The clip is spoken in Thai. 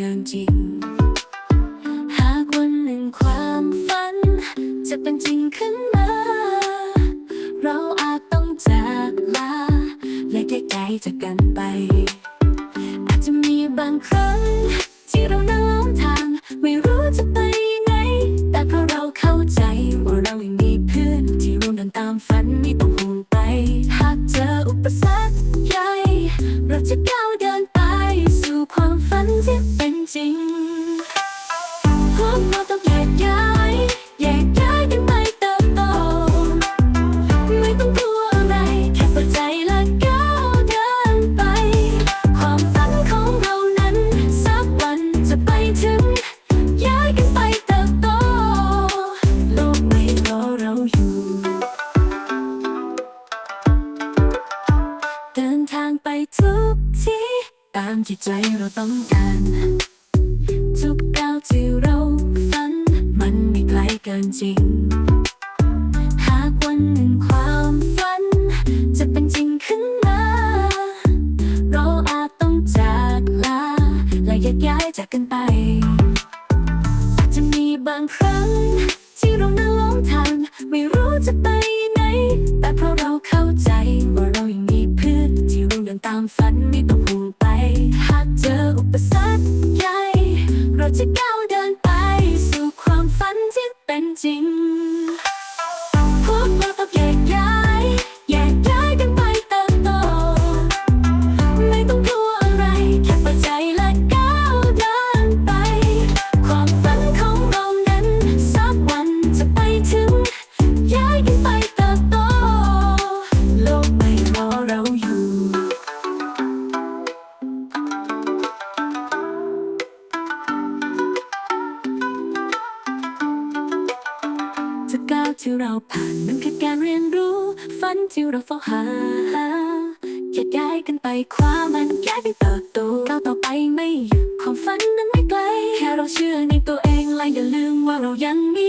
กินจริง หากวันหนึ่งความฝัน จะเป็นจริงขึ้นมา เราอาจต้องจากลาและแยกย้ายจากกันไป อาจจะมีบางครั้ง ที่เรานั่งหลงทาง ไม่รู้จะไปไหน แต่เพราะเราเข้าใจว่าเรายังมีเพื่อน ที่ร่วมเดินตามฝันไม่ต้องห่วงไป หากเจออุปสรรคใหญ่เราจะก้าว เราต้องแยกย้ายแยกย้ายกันไปเติบโต ไม่ต้องกลัวอะไร แค่เปิดใจและก้าวเดินไป ความฝันของเรานั้น สักวันจะไปถึง ย้ายกันไปเติบโต โลกไม่รอเราอยู่ เดินทางไปทุกที่ ตามที่ใจเราต้องการ กินจริง หากวันหนึ่งความฝัน จะเป็นจริงขึ้นมา เราอาจต้องจากลา และแยกย้ายจากกันไป อาจจะมีบางครั้ง ที่เราผ่านมันคือการเรียนรู้ ฝันที่เราเฝ้าหาแยกย้ายกันไปคว้ามันย้ายไปเติบโตก้าวต่อไปไม่หยุดความฝันนั้นไม่ไกล แค่เราเชื่อในตัวเองและอย่าลืมว่าเรายังมี